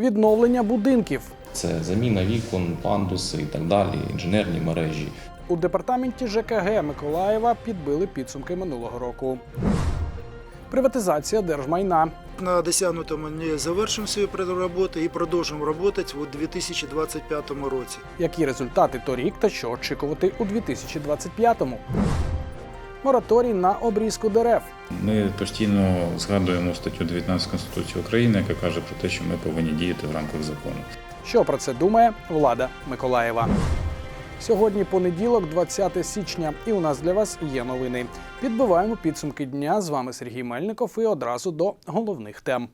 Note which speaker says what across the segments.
Speaker 1: відновлення будинків.
Speaker 2: Це заміна вікон, пандуси і так далі, інженерні мережі.
Speaker 1: У департаменті ЖКГ Миколаєва підбили підсумки минулого року. Приватизація держмайна.
Speaker 3: На досягнутому не завершимо свою роботу і продовжимо працювати у 2025 році.
Speaker 1: Які результати торік та що очікувати у 2025-му? Мораторій на обрізку дерев.
Speaker 4: Ми постійно згадуємо статтю 19 Конституції України, яка каже про те, що ми повинні діяти в рамках закону.
Speaker 1: Що про це думає влада Миколаєва? Сьогодні понеділок, 20 січня, і у нас для вас є новини. Підбиваємо підсумки дня. З вами Сергій Мельников і одразу до головних тем.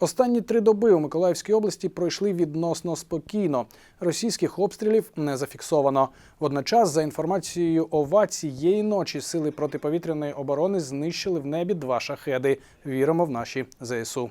Speaker 1: Останні три доби у Миколаївській області пройшли відносно спокійно. Російських обстрілів не зафіксовано. Водночас, за інформацією ОВА, цієї ночі сили протиповітряної оборони знищили в небі два шахеди. Віримо в наші ЗСУ.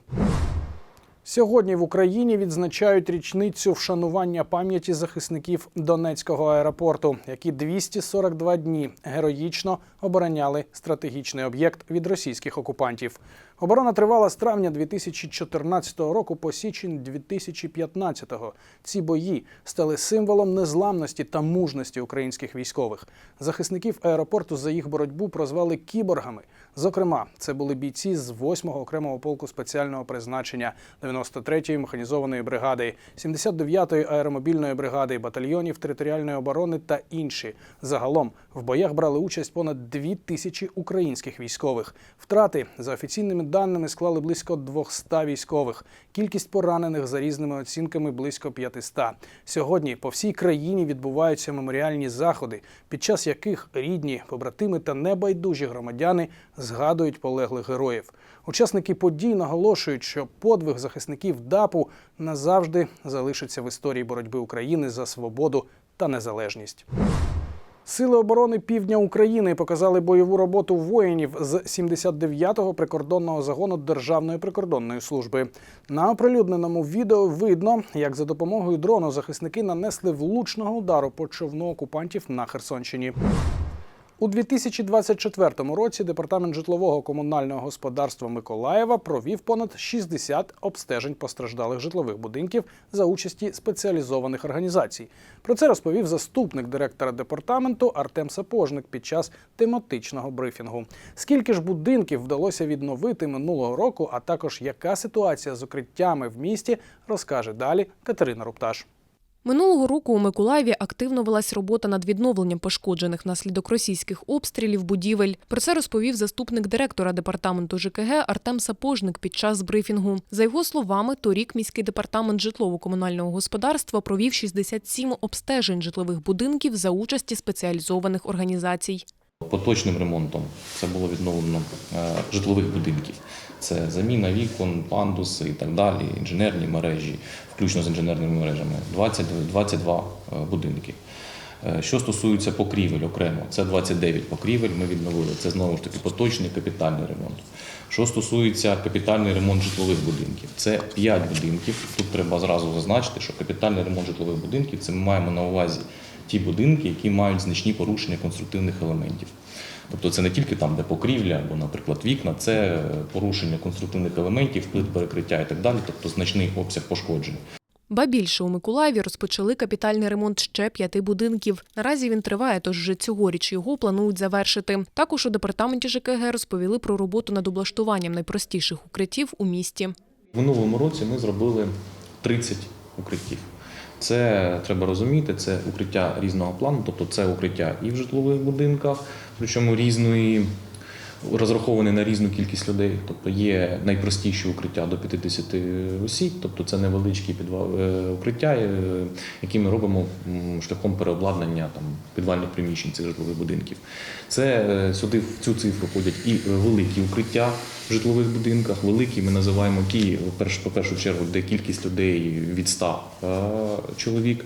Speaker 1: Сьогодні в Україні відзначають річницю вшанування пам'яті захисників Донецького аеропорту, які 242 дні героїчно обороняли стратегічний об'єкт від російських окупантів. Оборона тривала з травня 2014 року по січень 2015-го. Ці бої стали символом незламності та мужності українських військових. Захисників аеропорту за їх боротьбу прозвали кіборгами. Зокрема, це були бійці з 8-го окремого полку спеціального призначення, 93-ї механізованої бригади, 79-ї аеромобільної бригади, батальйонів територіальної оборони та інші. Загалом в боях брали участь понад 2 тисячі українських військових. Втрати за офіційними даними склали близько 200 військових. Кількість поранених за різними оцінками близько 500. Сьогодні по всій країні відбуваються меморіальні заходи, під час яких рідні, побратими та небайдужі громадяни згадують полеглих героїв. Учасники подій наголошують, що подвиг захисників ДАПу назавжди залишиться в історії боротьби України за свободу та незалежність. Сили оборони півдня України показали бойову роботу воїнів з 79-го прикордонного загону Державної прикордонної служби. На оприлюдненому відео видно, як за допомогою дрону захисники нанесли влучного удару по човну окупантів на Херсонщині. У 2024 році департамент житлового комунального господарства Миколаєва провів понад 60 обстежень постраждалих житлових будинків за участі спеціалізованих організацій. Про це розповів заступник директора департаменту Артем Сапожник під час тематичного брифінгу. Скільки ж будинків вдалося відновити минулого року, а також яка ситуація з укриттями в місті, розкаже далі Катерина Рупташ.
Speaker 5: Минулого року у Миколаєві активно велась робота над відновленням пошкоджених внаслідок російських обстрілів будівель. Про це розповів заступник директора департаменту ЖКГ Артем Сапожник під час брифінгу. За його словами, торік міський департамент житлово-комунального господарства провів 67 обстежень житлових будинків за участі спеціалізованих організацій.
Speaker 2: Поточним ремонтом це було відновлено е, житлових будинків. Це заміна вікон, пандуси і так далі, інженерні мережі, включно з інженерними мережами. 20, 22 е, будинки. Е, Що стосується покрівель окремо, це 29 покрівель ми відновили. Це знову ж таки поточний капітальний ремонт. Що стосується капітальний ремонт житлових будинків, це 5 будинків. Тут треба зразу зазначити, що капітальний ремонт житлових будинків це ми маємо на увазі ті будинки, які мають значні порушення конструктивних елементів. Тобто це не тільки там, де покрівля або, наприклад, вікна, це порушення конструктивних елементів, плит перекриття і так далі, тобто значний обсяг пошкоджень.
Speaker 5: Ба більше у Миколаєві розпочали капітальний ремонт ще п'яти будинків. Наразі він триває, тож вже цьогоріч його планують завершити. Також у департаменті ЖКГ розповіли про роботу над облаштуванням найпростіших укриттів у місті.
Speaker 2: В минулому році ми зробили 30 укриттів. Це треба розуміти, це укриття різного плану, тобто це укриття і в житлових будинках, причому різної, розраховані на різну кількість людей. Тобто є найпростіші укриття до 50 осіб, тобто це невеличкі підвал, е, укриття, е, які ми робимо шляхом переобладнання там, підвальних приміщень цих житлових будинків. Це е, сюди в цю цифру входять і великі укриття в житлових будинках. Великі ми називаємо ті, по першу чергу, де кількість людей від 100 е, чоловік.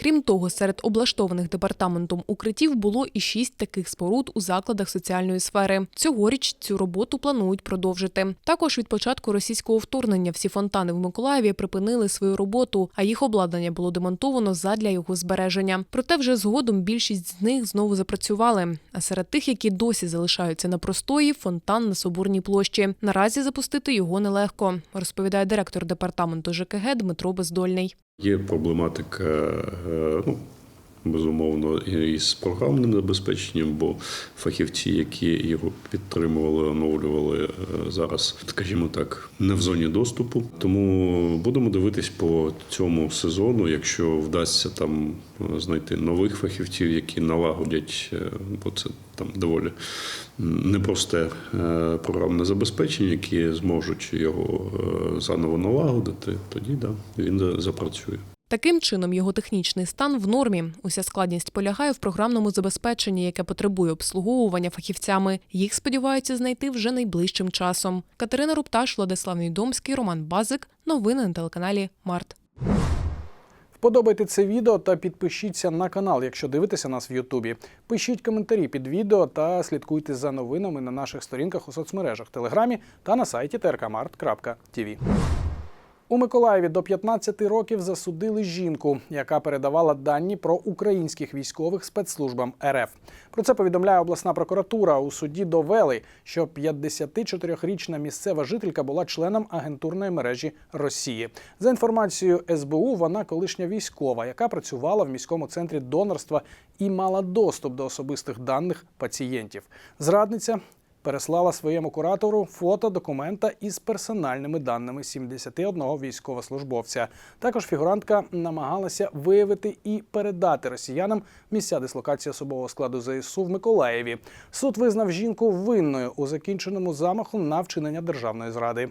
Speaker 5: Крім того, серед облаштованих департаментом укриттів було і шість таких споруд у закладах соціальної сфери. Цьогоріч цю роботу планують продовжити. Також від початку російського вторгнення всі фонтани в Миколаєві припинили свою роботу, а їх обладнання було демонтовано задля його збереження. Проте вже згодом більшість з них знову запрацювали. А серед тих, які досі залишаються на простої, фонтан на Соборній площі. Наразі запустити його нелегко, розповідає директор департаменту ЖКГ Дмитро Бездольний.
Speaker 6: Є проблематика, е, ну, безумовно, і з програмним забезпеченням, бо фахівці, які його підтримували, оновлювали е, зараз, скажімо так, не в зоні доступу. Тому будемо дивитись по цьому сезону, якщо вдасться там е, знайти нових фахівців, які налагодять, е, бо це там доволі непросте програмне забезпечення, які зможуть його заново налагодити, тоді да, він запрацює.
Speaker 5: Таким чином, його технічний стан в нормі. Уся складність полягає в програмному забезпеченні, яке потребує обслуговування фахівцями. Їх сподіваються знайти вже найближчим часом. Катерина Рупташ, Владислав Нідомський, Роман Базик. Новини на телеканалі Март.
Speaker 1: Вподобайте це відео та підпишіться на канал, якщо дивитеся нас в Ютубі. Пишіть коментарі під відео та слідкуйте за новинами на наших сторінках у соцмережах, Телеграмі та на сайті trkmart.tv. У Миколаєві до 15 років засудили жінку, яка передавала дані про українських військових спецслужбам РФ. Про це повідомляє обласна прокуратура. У суді довели, що 54-річна місцева жителька була членом агентурної мережі Росії. За інформацією СБУ, вона колишня військова, яка працювала в міському центрі донорства і мала доступ до особистих даних пацієнтів. Зрадниця переслала своєму куратору фото документа із персональними даними 71 військовослужбовця. Також фігурантка намагалася виявити і передати росіянам місця дислокації особового складу ЗСУ в Миколаєві. Суд визнав жінку винною у закінченому замаху на вчинення державної зради.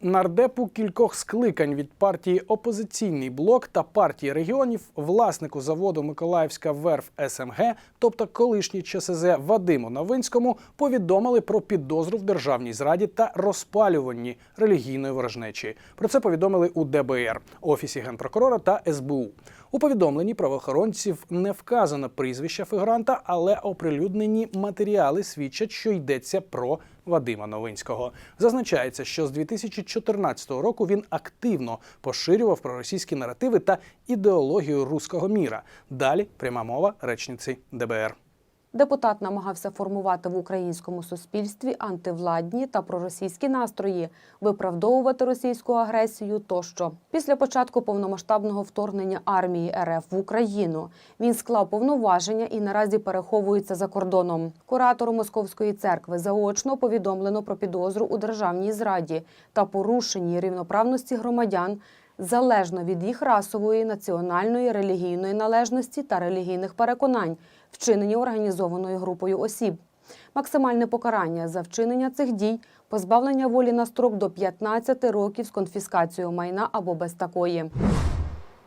Speaker 1: Нардепу кількох скликань від партії Опозиційний блок та партії регіонів, власнику заводу Миколаївська верф СМГ, тобто колишній ЧСЗ Вадиму Новинському, повідомили про підозру в державній зраді та розпалюванні релігійної ворожнечі. Про це повідомили у ДБР, офісі генпрокурора та СБУ. У повідомленні правоохоронців не вказано прізвище фігуранта, але оприлюднені матеріали свідчать, що йдеться про Вадима Новинського. Зазначається, що з 2014 року він активно поширював проросійські наративи та ідеологію руського міра. Далі пряма мова речниці ДБР.
Speaker 7: Депутат намагався формувати в українському суспільстві антивладні та проросійські настрої, виправдовувати російську агресію тощо. Після початку повномасштабного вторгнення армії РФ в Україну він склав повноваження і наразі переховується за кордоном. Куратору Московської церкви заочно повідомлено про підозру у державній зраді та порушенні рівноправності громадян залежно від їх расової, національної, релігійної належності та релігійних переконань, вчинені організованою групою осіб. Максимальне покарання за вчинення цих дій позбавлення волі на строк до 15 років з конфіскацією майна або без такої.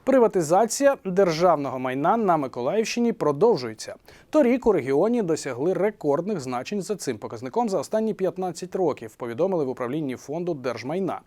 Speaker 1: Приватизація державного майна на Миколаївщині продовжується. Торік у регіоні досягли рекордних значень за цим показником за останні 15 років. Повідомили в управлінні фонду держмайна.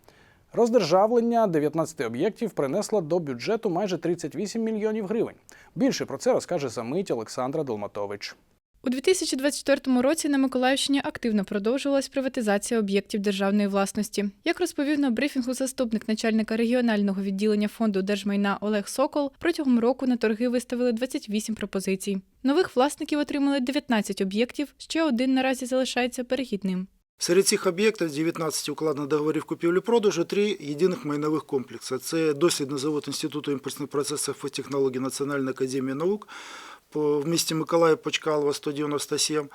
Speaker 1: Роздержавлення 19 об'єктів принесло до бюджету майже 38 мільйонів гривень. Більше про це розкаже за мить Олександра Долматович.
Speaker 8: У 2024 році на Миколаївщині активно продовжувалась приватизація об'єктів державної власності. Як розповів на брифінгу заступник начальника регіонального відділення фонду держмайна Олег Сокол, протягом року на торги виставили 28 пропозицій. Нових власників отримали 19 об'єктів. Ще один наразі залишається перехідним.
Speaker 3: Серед цих об'єктів 19 укладено договорів купівлі-продажу, три єдиних майнових комплекси. Це дослідний завод Інституту імпульсних процесів і технологій Національної академії наук в місті Миколаїв Почкалова 197,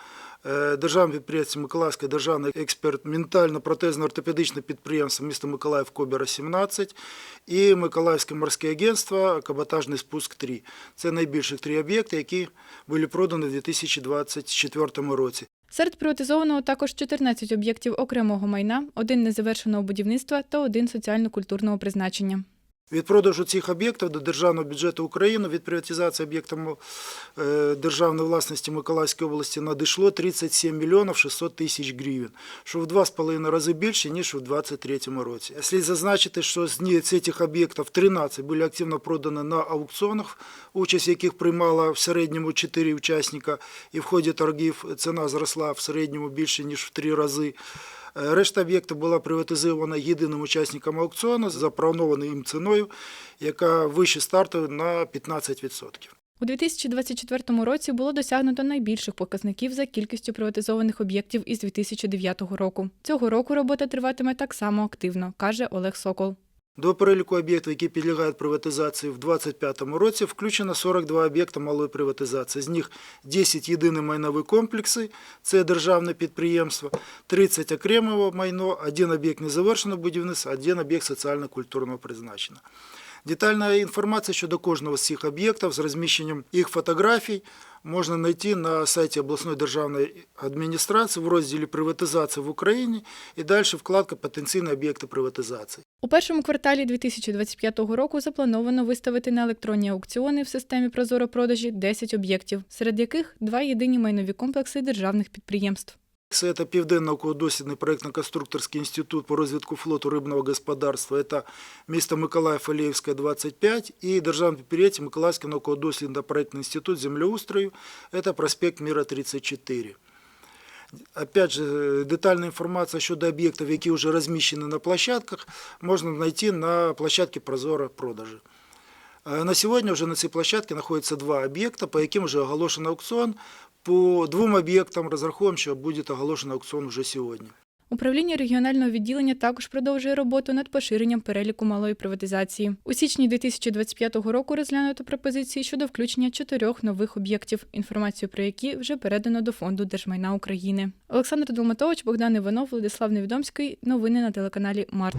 Speaker 3: е, державне підприємство Миколаївське державне експерт-ментально-протезно-ортопедичне підприємство міста Миколаїв Кобера 17 і Миколаївське морське агентство Каботажний спуск 3. Це найбільших три об'єкти, які були продані в 2024 році.
Speaker 8: Серед приватизованого також 14 об'єктів окремого майна, один незавершеного будівництва та один соціально-культурного призначення.
Speaker 3: Від продажу цих об'єктів до державного бюджету України від приватизації об'єктів е, державної власності Миколаївської області надійшло 37 мільйонів 600 тисяч гривень, що в 2,5 рази більше, ніж у 2023 році. Слід зазначити, що з цих об'єктів 13 були активно продані на аукціонах, участь яких приймала в середньому 4 учасника, і в ході торгів ціна зросла в середньому більше, ніж в 3 рази. Решта об'єктів була приватизована єдиним учасником аукціону за їм ціною, яка вище старту на 15%.
Speaker 8: У 2024 році було досягнуто найбільших показників за кількістю приватизованих об'єктів із 2009 року. Цього року робота триватиме так само активно, каже Олег Сокол.
Speaker 3: До переліку об'єктів, які підлягають приватизації в 2025 році, включено 42 об'єкти малої приватизації. З них 10 єдині майнові комплекси, це державне підприємство, 30 окремого майно, один об'єкт незавершеного будівництва, один об'єкт соціально-культурного призначення. Детальна інформація щодо кожного з цих об'єктів з розміщенням їх фотографій можна знайти на сайті обласної державної адміністрації в розділі «Приватизація в Україні» і далі вкладка «Потенційні об'єкти приватизації».
Speaker 8: У першому кварталі 2025 року заплановано виставити на електронні аукціони в системі Прозоро продажі 10 об'єктів, серед яких два єдині майнові комплекси державних підприємств.
Speaker 3: Це это Південно-науково-дослідний проєктно-конструкторський інститут по розвитку флоту рибного господарства. Это місто Миколаїв, Аліївська, 25. І державне підприємство Миколаївський науково-дослідний проєктний інститут землеустрою. Это проспект Мира, 34. Опять же, детальна інформація щодо об'єктів, які вже розміщені на площадках, можна знайти на площадці Прозоро продажі. Е, На сьогодні вже на цій площадці знаходяться два об'єкти, по яким вже оголошено аукціон. По двом об'єктам розраховуємо, що буде оголошено аукціон вже сьогодні.
Speaker 8: Управління регіонального відділення також продовжує роботу над поширенням переліку малої приватизації. У січні 2025 року розглянуто пропозиції щодо включення чотирьох нових об'єктів, інформацію про які вже передано до фонду держмайна України. Олександр Долматович, Богдан Іванов, Владислав Невідомський. Новини на телеканалі Март.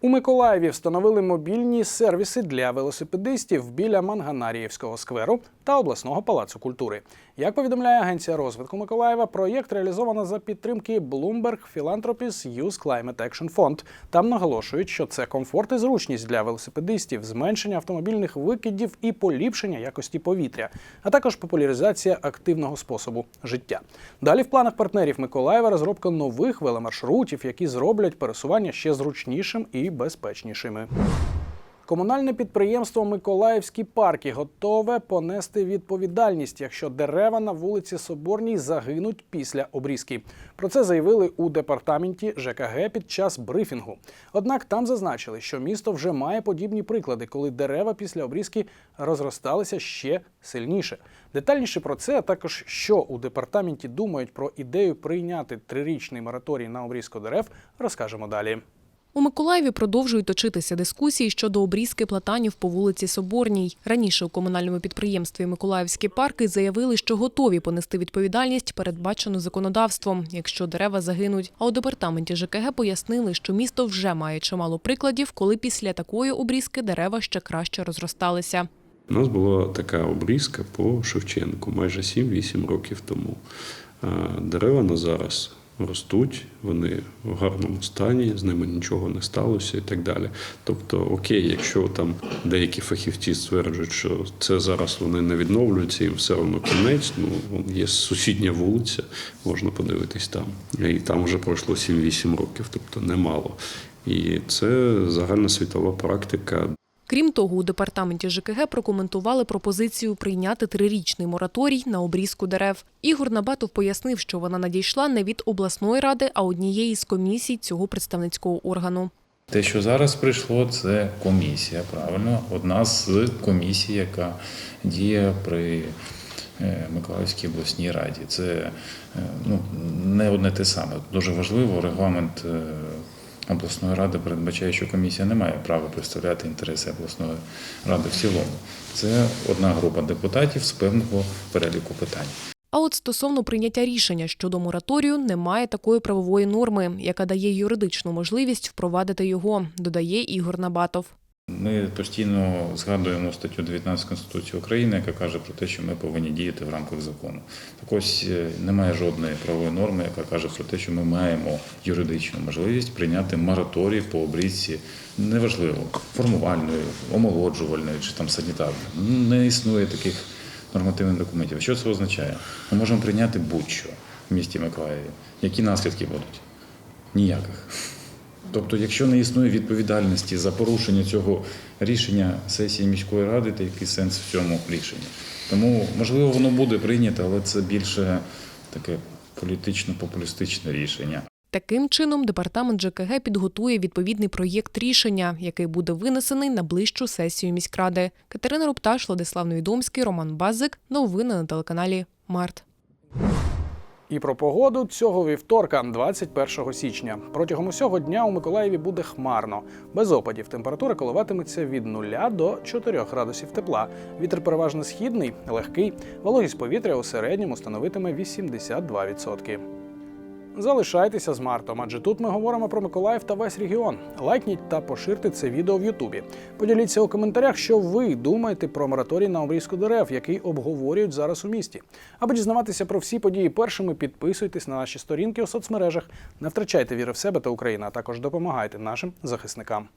Speaker 1: У Миколаєві встановили мобільні сервіси для велосипедистів біля Манганаріївського скверу та обласного палацу культури. Як повідомляє агенція розвитку Миколаєва, проєкт реалізовано за підтримки Bloomberg Philanthropies Youth Climate Action Fund. Там наголошують, що це комфорт і зручність для велосипедистів, зменшення автомобільних викидів і поліпшення якості повітря, а також популяризація активного способу життя. Далі в планах партнерів Миколаєва розробка нових веломаршрутів, які зроблять пересування ще зручнішим і безпечнішими. Комунальне підприємство Миколаївські парки готове понести відповідальність, якщо дерева на вулиці Соборній загинуть після обрізки. Про це заявили у департаменті ЖКГ під час брифінгу. Однак там зазначили, що місто вже має подібні приклади, коли дерева після обрізки розросталися ще сильніше. Детальніше про це, а також що у департаменті думають про ідею прийняти трирічний мораторій на обрізку дерев, розкажемо далі.
Speaker 5: У Миколаєві продовжують точитися дискусії щодо обрізки платанів по вулиці Соборній. Раніше у комунальному підприємстві Миколаївські парки заявили, що готові понести відповідальність, передбачену законодавством, якщо дерева загинуть. А у департаменті ЖКГ пояснили, що місто вже має чимало прикладів, коли після такої обрізки дерева ще краще розросталися.
Speaker 6: У нас була така обрізка по Шевченку майже 7-8 років тому. Дерева на зараз ростуть, вони в гарному стані, з ними нічого не сталося і так далі. Тобто, окей, якщо там деякі фахівці стверджують, що це зараз вони не відновлюються, їм все одно кінець. Ну є сусідня вулиця, можна подивитись там. І там вже пройшло 7-8 років, тобто немало. І це загальна світова практика.
Speaker 5: Крім того, у департаменті ЖКГ прокоментували пропозицію прийняти трирічний мораторій на обрізку дерев. Ігор Набатов пояснив, що вона надійшла не від обласної ради, а однієї з комісій цього представницького органу.
Speaker 4: Те, що зараз прийшло, це комісія, правильно, одна з комісій, яка діє при е, Миколаївській обласній раді. Це е, ну, не одне те саме. Дуже важливо, регламент е, обласної ради передбачає, що комісія не має права представляти інтереси обласної ради в цілому. Це одна група депутатів з певного переліку питань.
Speaker 5: А от стосовно прийняття рішення щодо мораторію немає такої правової норми, яка дає юридичну можливість впровадити його, додає Ігор Набатов.
Speaker 4: Ми постійно згадуємо статтю 19 Конституції України, яка каже про те, що ми повинні діяти в рамках закону. Так ось е, немає жодної правової норми, яка каже про те, що ми маємо юридичну можливість прийняти мораторій по обрізці неважливо формувальної, омолоджувальної чи там санітарної. Не існує таких нормативних документів. Що це означає? Ми можемо прийняти будь-що в місті Миколаєві. Які наслідки будуть? Ніяких. Тобто, якщо не існує відповідальності за порушення цього рішення сесії міської ради, то який сенс в цьому рішенні? Тому, можливо, воно буде прийнято, але це більше таке політично-популістичне рішення.
Speaker 5: Таким чином, департамент ЖКГ підготує відповідний проєкт рішення, який буде винесений на ближчу сесію міськради. Катерина Рупташ, Владислав Невідомський, Роман Базик. Новини на телеканалі Март.
Speaker 1: І про погоду цього вівторка, 21 січня. Протягом усього дня у Миколаєві буде хмарно. Без опадів температура коливатиметься від 0 до 4 градусів тепла. Вітер переважно східний, легкий. Вологість повітря у середньому становитиме 82%. Залишайтеся з Мартом, адже тут ми говоримо про Миколаїв та весь регіон. Лайкніть та поширте це відео в Ютубі. Поділіться у коментарях, що ви думаєте про мораторій на обрізку дерев, який обговорюють зараз у місті. Аби дізнаватися про всі події першими, підписуйтесь на наші сторінки у соцмережах. Не втрачайте віри в себе та Україну, а також допомагайте нашим захисникам.